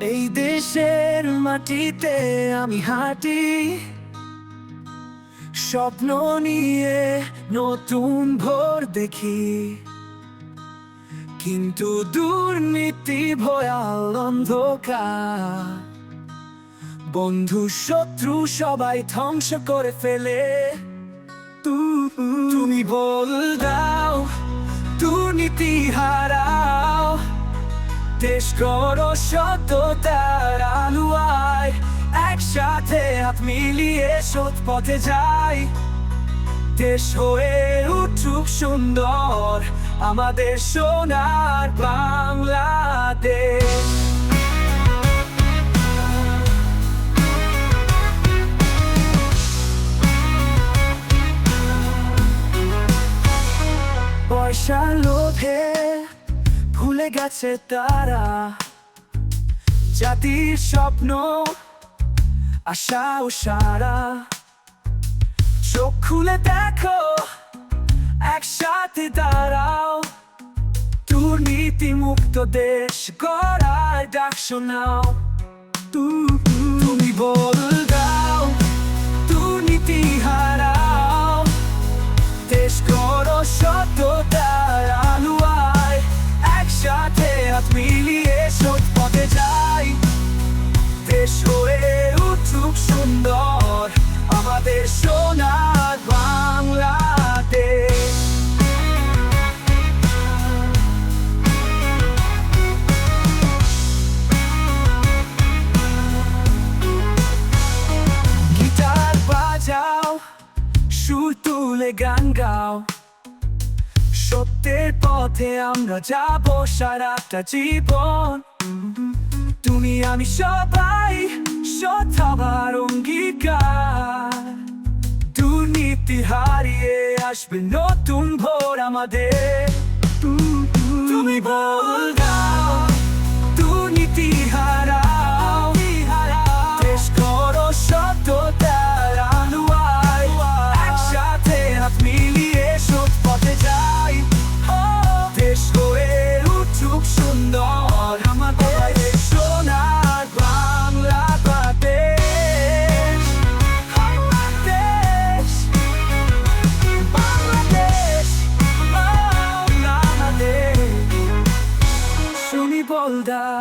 এই দেশের মাটিতে আমি হাঁটি। স্বপ্ন নিয়ে নতুন ভোর দেখি। কিন্তু দুর্নীতি, ভয়াল অন্ধকার। বন্ধু, শত্রু সবাই ধ্বংস করে ফেলে। তুমি বল দাও, দুর্নীতি হারাও দেশ করো সত্যতার আলুয়ায় একসাথে হাত মিলিয়ে সৎ পথে যাই। দেশ হয়ে উঠুক সুন্দর আমাদের সোনার বাংলাদেশ। পয়সার লোভে ভুলে গেছে তারা, জাতির স্বপ্ন, আশা ও সারা। চোখ খুলে দেখো, একসাথে দাঁড়াও। দুর্নীতি মুক্ত দেশ গড়ায় ডাক শোনাও। তুলে গান গাও। সত্যের পথে আমরা যাব সারাটা জীবন। তুমি আমি সবাই সৎ হবার অঙ্গীকার। দুর্নীতি হারিয়ে আসবে নতুন ভোর আমাদের। তুমি বল die.